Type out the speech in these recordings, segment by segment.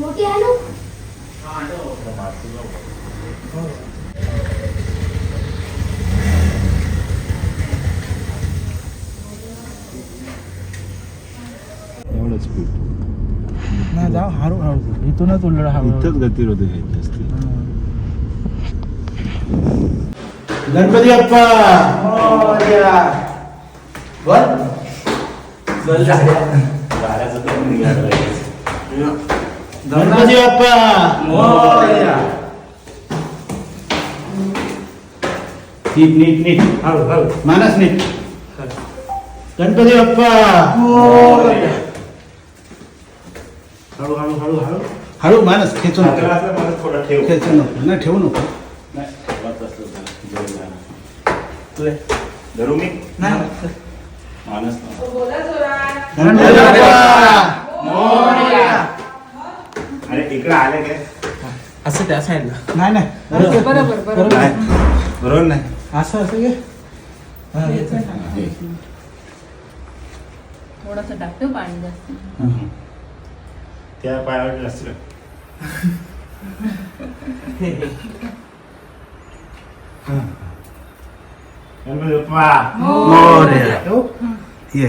मोठी एवढंच पीठ. नाही जाऊ हळू हळू इथूनच उलट हळू इथंच आहेत जास्ती गणपती बाप्पा! मोरया. बोल बोल गणपती बाप्पा! मोरया. नीट नीट नीट. हळू हळू. मानस नीट. गणपती बाप्पा! मोरया. हळू हळू हळू हळू. हळू मानस खेचू नको. थोडा ठेव. खेचू नको. नाही ठेवू नको. धरू मी? नाही. मानस. गणपती बाप्पा! इकडे आले काय? असं त्या साईडला नाही नाही. बरोबर, बरोबर. नाही. बरोबर नाही. असं असं घे हा, हे? हे. थोडस टाकतो पाणी जास्त. त्या पायावर जास्त गणपती बाप्पा. मोरया. हो? ये.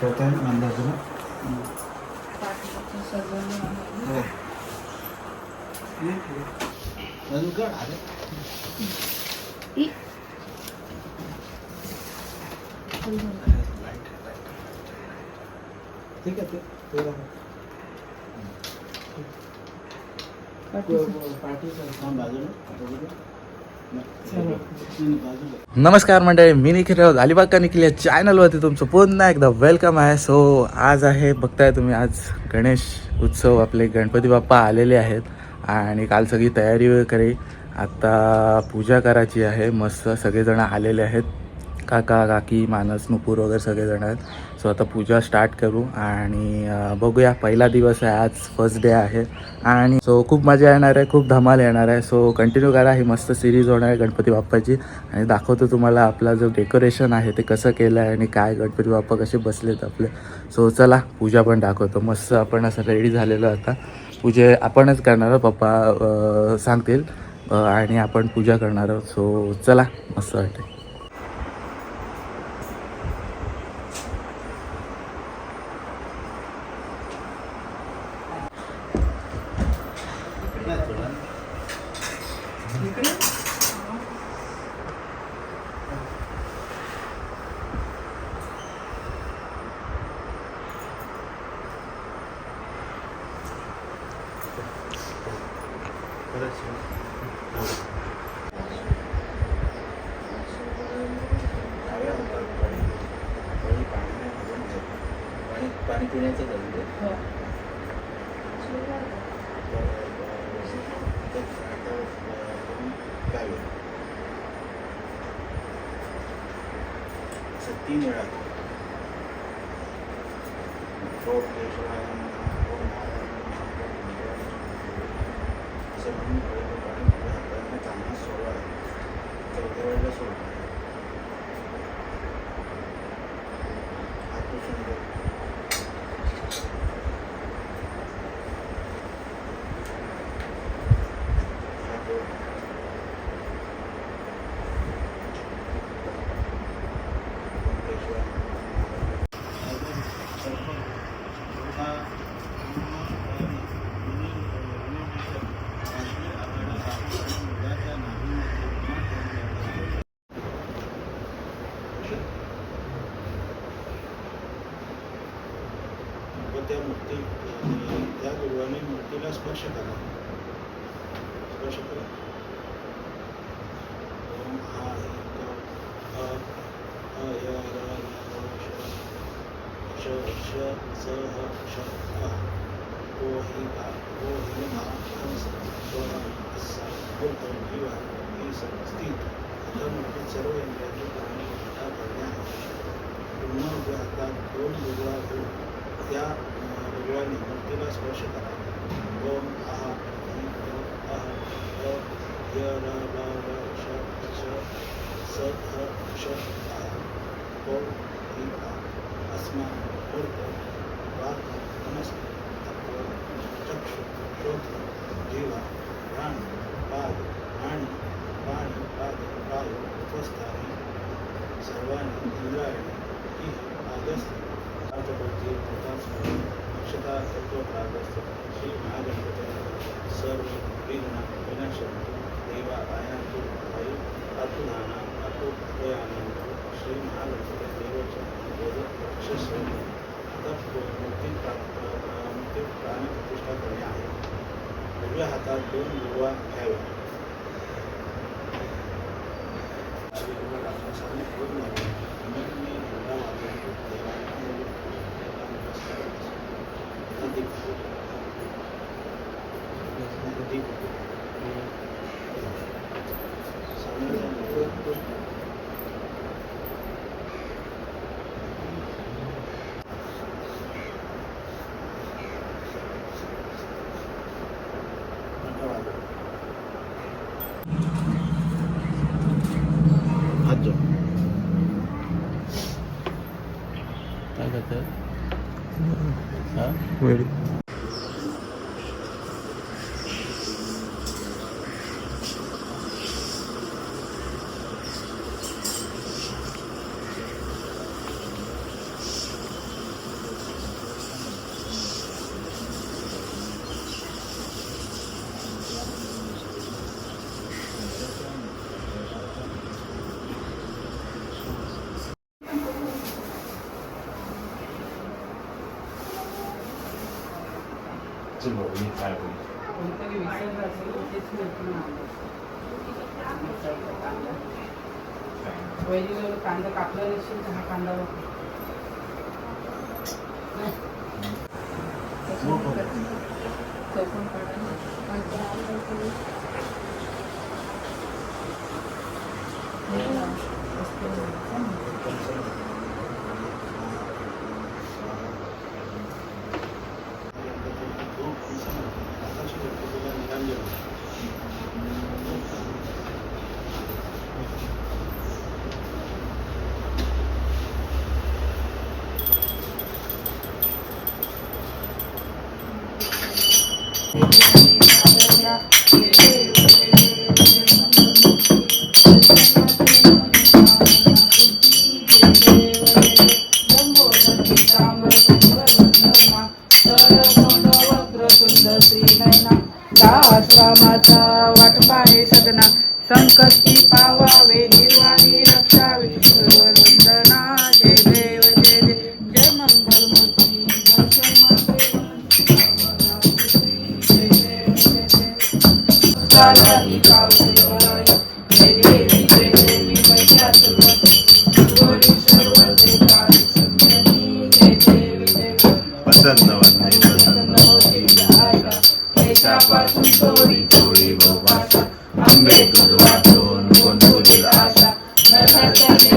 ठेवताय अंदाजून अजून काढ, अरे. ठीक आहे ते- ते राहू. थांब बाजूला, बाजूला. नमस्कार मंडळी मी निखिल राऊत अलिबाग का निखिल या चॅनलवरती तुमचं पुन्हा एकदा वेलकम आहे. सो आज आहे बघताय तुम्ही आज गणेश उत्सव आपले गणपती बाप्पा आलेले आहेत आणि काल सगळी तयारी वगैरे. आता पूजा करायची आहे मस्त सगळेजण आलेले आहेत. काका काकी मानस नुपूर वगैरे सगळेजण आहेत. सो आता पूजा स्टार्ट करू आणि बघूया पहिला दिवस आहे आज फर्स्ट डे आहे. आणि सो खूप मजा येणार आहे खूप धमाल येणार आहे. सो कंटिन्यू करा ही मस्त सिरीज होणार आहे गणपती बाप्पाची. आणि दाखवतो तुम्हाला आपला जो डेकोरेशन आहे ते कसं केलं आहे आणि काय गणपती बाप्पा कसे बसलेत आपले. सो चला पूजा पण दाखवतो. मस्त आपण असं रेडी झालेलो आता. पूजे आपणच करणार आहोत पप्पा सांगतील. आणि आपण पूजा करणार आहोत. सो चला मस्त वाटते तीन वेळा ओम ते त्या गुरुवाने मूर्तीला स्पर्श करा. स्पर्श करा. सर्व इंद्रियांची प्राणी घटा करणे पुन्हा उभ्या हातात दोन वेगळा त्या वेगळ्याने मूर्तीला स्पर्श करा ओम आहा हि य र श श स श आ. ओम हि आ अस्मा मूर्त वाक मनस्क तत्व चक्षु जीवा प्राण पाद आणि पाणी पाद पाय उपस्थानी सर्वांनी इंद्रायणी ही August आजबोधी Pratap أنشطة تتوقع شيء مع هذا الصرف بيننا بنشر ديوا أنا كل طيب أكون أنا أكون يعني شيء مع هذا ديوا شخص تفكر ممكن ممكن أنا تشتغل يعني وجهة تكون هو حيوان Thank you. Thank you. चल भाऊ, ये काय होईल. कोणतरी विसरलं असेल तर तेच मिळतं ना कांदा पहिली जवळ कांदा कापला नसेल तर हा कांदा वापर चौकोन काढा. Thank you. देशापासून थोडी थोडी गोपासा आंबे दूध वाटून गोंधळी आशा. नरकाचा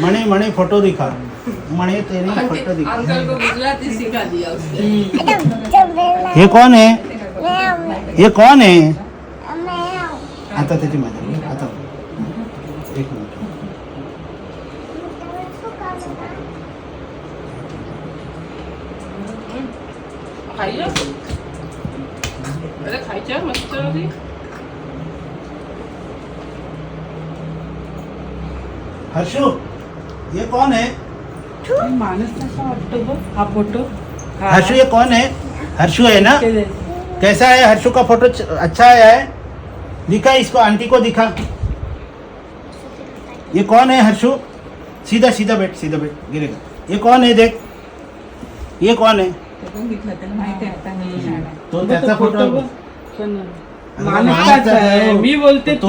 मणि मणि फ़ोटो दिखा। मणे तेरी फ़ोटो दिखा। अंकल को गुजराती सिखा दिया उसने। हे? कोण आहे हे? कोण आहे आता त्याची मज़ा हर्षू ये कौन है? माणूस कसा वाटतो बघ हा फ़ोटो हा. ये कौन है? हर्षू है ना? कैसा है? हर्षू का फ़ोटो अच्छा आया है दिखा इसको आंटी को दिखा। ये कौन है हर्षू? सीधा सीधा बैठ सीधा बैठ गिरेगा। ये कौन है देख। ये कौन है? ते आहे. तो त्याचा फ़ोटो मी बोलते तो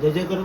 जय जय करो